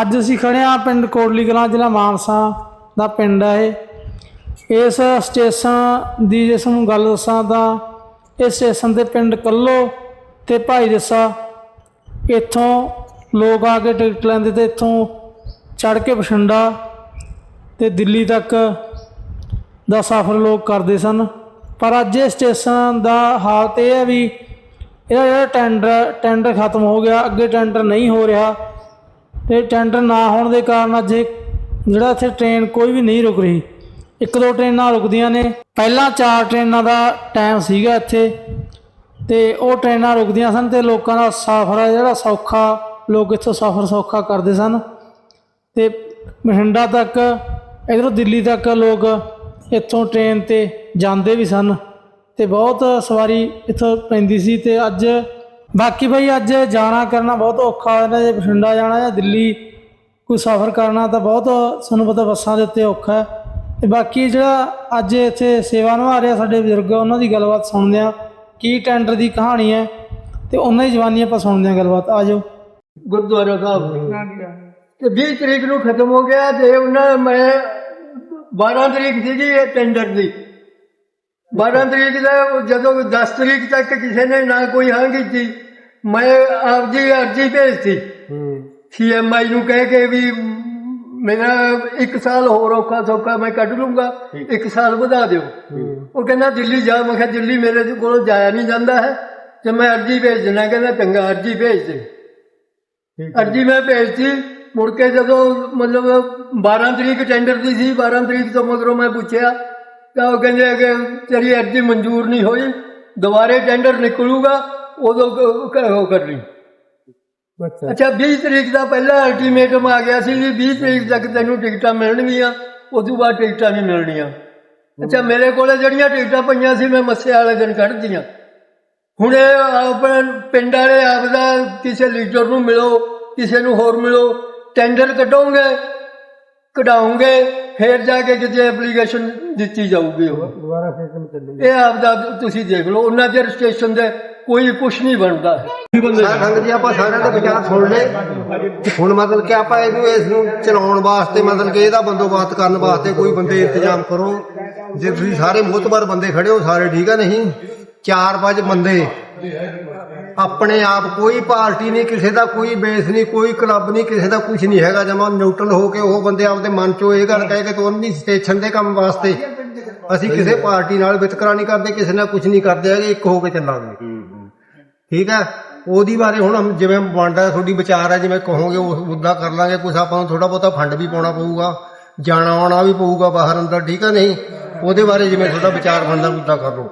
ਅੱਜ ਅਸੀਂ ਖੜੇ ਆ ਪਿੰਡ ਕੋਟਲੀ ਕਲਾਂ, ਜ਼ਿਲ੍ਹਾ ਮਾਨਸਾ ਦਾ ਪਿੰਡ ਹੈ ਇਹ। ਇਸ ਸਟੇਸ਼ਨ ਦੀ ਜੇ ਤੁਹਾਨੂੰ ਗੱਲ ਦੱਸਾਂ ਤਾਂ ਇਸ ਸਟੇਸ਼ਨ ਦੇ ਪਿੰਡ ਕੱਲੋ ਤੇ ਭਾਈ ਜੱਸਾ ਇੱਥੋਂ ਲੋਕ ਆ ਕੇ ਟਿਕਟ ਲੈਂਦੇ ਤੇ ਇੱਥੋਂ ਚੜ ਕੇ ਬਠਿੰਡਾ ਤੇ ਦਿੱਲੀ ਤੱਕ ਦਾ ਸਫ਼ਰ ਲੋਕ ਕਰਦੇ ਸਨ। ਪਰ ਅੱਜ ਇਹ ਸਟੇਸ਼ਨ ਦਾ ਹਾਲਤ ਇਹ ਹੈ ਵੀ ਇਹਦਾ ਜਿਹੜਾ ਟੈਂਡਰ ਟੈਂਡਰ ਖਤਮ ਹੋ ਗਿਆ, ਅੱਗੇ ਟੈਂਡਰ ਨਹੀਂ ਹੋ ਰਿਹਾ। ਤੇ ਟੈਂਡਰ ਨਾ ਹੋਣ ਦੇ ਕਾਰਨ ਅੱਜ ਜਿਹੜਾ ਇੱਥੇ ਟ੍ਰੇਨ ਕੋਈ ਵੀ ਨਹੀਂ ਰੁਕ ਰਹੀ। ਇੱਕ ਦੋ ਟ੍ਰੇਨਾਂ ਰੁਕਦੀਆਂ ਨੇ। ਪਹਿਲਾਂ ਚਾਰ ਟ੍ਰੇਨਾਂ ਦਾ ਟਾਈਮ ਸੀਗਾ ਇੱਥੇ ਤੇ ਉਹ ਟ੍ਰੇਨਾਂ ਰੁਕਦੀਆਂ ਸਨ ਤੇ ਲੋਕਾਂ ਦਾ ਸਫ਼ਰ ਜਿਹੜਾ ਸੌਖਾ, ਲੋਕ ਇੱਥੋਂ ਸਫ਼ਰ ਸੌਖਾ ਕਰਦੇ ਸਨ। ਤੇ ਬਠਿੰਡਾ ਤੱਕ, ਇਧਰੋਂ ਦਿੱਲੀ ਤੱਕ ਲੋਕ ਇੱਥੋਂ ਟ੍ਰੇਨ ਤੇ ਜਾਂਦੇ ਵੀ ਸਨ ਤੇ ਬਹੁਤ ਸਵਾਰੀ ਇੱਥੋਂ ਪੈਂਦੀ ਸੀ ਤੇ ਅੱਜ ਬਾਕੀ ਭਾਈ ਅੱਜ ਜਾਣਾ ਕਰਨਾ ਬਹੁਤ ਔਖਾ ਹੋ ਜਾਂਦਾ ਜੇ ਬਠਿੰਡਾ ਜਾਣਾ ਜਾਂ ਦਿੱਲੀ ਕੋਈ ਸਫ਼ਰ ਕਰਨਾ ਤਾਂ ਬਹੁਤ ਤੁਹਾਨੂੰ ਪਤਾ ਬੱਸਾਂ ਦੇ ਉੱਤੇ ਔਖਾ ਹੈ। ਤੇ ਬਾਕੀ ਜਿਹੜਾ ਅੱਜ ਇੱਥੇ ਸੇਵਾ ਨਿਭਾ ਰਿਹਾ ਸਾਡੇ ਬਜ਼ੁਰਗ ਉਹਨਾਂ ਦੀ ਗੱਲਬਾਤ ਸੁਣਦੇ ਆ ਕੀ ਟੈਂਡਰ ਦੀ ਕਹਾਣੀ ਹੈ ਤੇ ਉਹਨਾਂ ਦੀ ਜਵਾਨੀ ਆਪਾਂ ਸੁਣਦੇ ਆ ਗੱਲਬਾਤ। ਆ ਜਾਓ ਗੁਰਦੁਆਰਾ ਸਾਹਿਬ। ਤੇ 20 ਤਰੀਕ ਨੂੰ ਖਤਮ ਹੋ ਗਿਆ ਤੇ ਉਹਨਾਂ ਮੈਂ 12 ਤਰੀਕ ਸੀਗੀ ਇਹ ਟੈਂਡਰ ਦੀ। 12 ਤਰੀਕ ਦਾ ਜਦੋਂ 10 ਤਰੀਕ ਤੱਕ ਕਿਸੇ ਨੇ ਨਾ ਕੋਈ ਹਾਂ ਕੀਤੀ ਮੈਂ ਆਪਦੀ ਅਰਜ਼ੀ ਭੇਜਤੀ। ਸੀਐਮਆਈ ਨੂੰ ਕਹਿ ਕੇ ਵੀ ਮੇਰਾ 1 ਸਾਲ ਹੋਰ ਔਖਾ ਸੌਖਾ ਮੈਂ ਕੱਢ ਲੂੰਗਾ 1 ਸਾਲ ਵਧਾ ਦਿਓ। ਉਹ ਕਹਿੰਦਾ ਦਿੱਲੀ ਜਾ। ਮੈਂ ਕਿਹਾ ਦਿੱਲੀ ਮੇਰੇ ਕੋਲੋਂ ਜਾਇਆ ਨਹੀਂ ਜਾਂਦਾ ਹੈ। ਤੇ ਮੈਂ ਅਰਜ਼ੀ ਭੇਜ ਦੇਣਾ ਕਹਿੰਦਾ ਚੰਗਾ ਅਰਜ਼ੀ ਭੇਜ ਦੇ। ਅਰਜੀ ਮੈਂ ਭੇਜਤੀ। ਮੁੜ ਕੇ ਜਦੋਂ ਮਤਲਬ 12 ਤਰੀਕ ਟੈਂਡਰ ਦੀ ਸੀ 12 ਤਰੀਕ ਤੋਂ ਮਗਰੋਂ ਮੈਂ ਪੁੱਛਿਆ ਤਾਂ ਉਹ ਕਹਿੰਦੇ ਕਿ ਤੇਰੀ ਅਰਜੀ ਮਨਜ਼ੂਰ ਨਹੀਂ ਹੋਈ ਦੁਬਾਰੇ ਟੈਂਡਰ ਨਿਕਲੂਗਾ ਉਦੋਂ ਉਹ ਕਰ ਲਈ। ਅੱਛਾ। 20 ਤਰੀਕ ਦਾ ਪਹਿਲਾ ਅਲਟੀਮੇਟਮ ਆ ਗਿਆ ਸੀ ਵੀ 20 ਤਰੀਕ ਤੱਕ ਤੈਨੂੰ ਟਿਕਟਾਂ ਮਿਲਣਗੀਆਂ ਉਸ ਤੋਂ ਬਾਅਦ ਟਿਕਟਾਂ ਨਹੀਂ ਮਿਲਣੀਆਂ। ਅੱਛਾ ਮੇਰੇ ਕੋਲੇ ਜਿਹੜੀਆਂ ਟਿਕਟਾਂ ਪਈਆਂ ਸੀ ਮੈਂ ਮੱਸੇ ਵਾਲੇ ਦਿਨ ਕੱਢਤੀਆਂ ਹੁਣ ਆਪਣੇ ਪਿੰਡ ਵਾਲੇ ਆਪਦਾ ਕਿਸੇ ਲੀਡਰ ਨੂੰ ਮਿਲੋ ਕਿਸੇ ਨੂੰ ਹੋਰ ਮਿਲੋ ਟੈਂਡਰ ਕੱਢੋਗੇ ਕਢਾਉਂਗੇ ਫਿਰ ਜਾ ਕੇ ਕਿਤੇ ਐਪਲੀਕੇਸ਼ਨ ਦਿੱਤੀ ਜਾਊਗੀ ਉਹ। ਦੁਬਾਰਾ ਸਿਸਟਮ ਚੱਲੂ ਇਹ ਆਪਦਾ ਤੁਸੀਂ ਦੇਖ ਲਓ ਉਹਨਾਂ ਦੇ ਸਟੇਸ਼ਨ ਦੇ ਕੋਈ ਕੁਝ ਨਹੀਂ ਬਣਦਾ। ਸਾਰਾ ਸੰਗਤ ਜੀ ਆਪਾਂ ਸਾਰਿਆਂ ਦੇ ਵਿਚਾਰ ਸੁਣ ਲਏ। ਹੁਣ ਮਤਲਬ ਕਿ ਆਪਾਂ ਇਹਨੂੰ ਇਸ ਨੂੰ ਚਲਾਉਣ ਵਾਸਤੇ ਮਤਲਬ ਕਿ ਇਹਦਾ ਬੰਦੋਬਸਤ ਕਰਨ ਵਾਸਤੇ ਕੋਈ ਬੰਦੇ ਇੰਤਜ਼ਾਮ ਕਰੋ। ਜੇ ਤੁਸੀਂ ਸਾਰੇ ਮੋਤਬਰ ਬੰਦੇ ਖੜੇ ਹੋ ਸਾਰੇ ਠੀਕ ਆ ਨਹੀਂ? ਚਾਰ ਪੰਜ ਬੰਦੇ ਆਪਣੇ ਆਪ ਕੋਈ ਪਾਰਟੀ ਨਹੀਂ ਕਿਸੇ ਦਾ ਕੋਈ ਬੇਸ ਨਹੀਂ ਕੋਈ ਕਲੱਬ ਨਹੀਂ ਕਿਸੇ ਦਾ ਕੁਝ ਨਹੀਂ ਹੈਗਾ। ਜਮਾ ਨਿਊਟਰਲ ਹੋ ਕੇ ਉਹ ਬੰਦੇ ਆਪਦੇ ਮਨ ਚੋਂ ਇਹ ਗੱਲ ਕਹਿ ਕੇ ਤੋਂ ਨਹੀਂ ਸਟੇਸ਼ਨ ਦੇ ਕੰਮ ਵਾਸਤੇ ਅਸੀਂ ਕਿਸੇ ਪਾਰਟੀ ਨਾਲ ਵਿਤਕਰਾ ਨਹੀਂ ਕਰਦੇ ਕਿਸੇ ਨਾਲ ਕੁਝ ਨਹੀਂ ਕਰਦੇ ਹੈਗੇ ਇੱਕ ਹੋ ਕੇ ਚੱਲਾਂਗੇ। ਠੀਕ ਹੈ? ਉਹਦੀ ਬਾਰੇ ਹੁਣ ਜਿਵੇਂ ਬਣਦਾ ਤੁਹਾਡੀ ਵਿਚਾਰ ਹੈ ਜਿਵੇਂ ਕਹੋਗੇ ਉਹ ਉਦਾਂ ਕਰ ਲਾਂਗੇ ਕੁਝ ਆਪਾਂ ਨੂੰ ਥੋੜਾ ਬਹੁਤਾ ਫੰਡ ਵੀ ਪਾਉਣਾ ਪਊਗਾ ਜਾਣਾ ਆਉਣਾ ਵੀ ਪਊਗਾ ਬਾਹਰ ਅੰਦਰ ਠੀਕ ਹੈ ਨਹੀਂ? ਉਹਦੇ ਬਾਰੇ ਜਿਵੇਂ ਤੁਹਾਡਾ ਵਿਚਾਰ ਬਣਦਾ ਉਦਾਂ ਕਰ ਲਓ।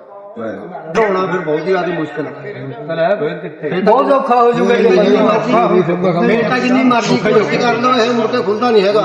ਢਾਉਣਾ ਫਿਰ ਬਹੁਤ ਹੀ ਜ਼ਿਆਦਾ ਮੁਸ਼ਕਲ ਹੈ ਬਹੁਤ ਔਖਾ ਹੋ ਜੂਗਾ ਜੇ ਜਿੰਨੀ ਮਰਜ਼ੀ ਮਿੰਟਾਂ ਜਿੰਨੀ ਮਰਜ਼ੀ ਖੜੋਤੀ ਕਰ ਲਓ ਇਹ ਮੁੜ ਕੇ ਖੁੱਲਦਾ ਨਹੀਂ ਹੈਗਾ।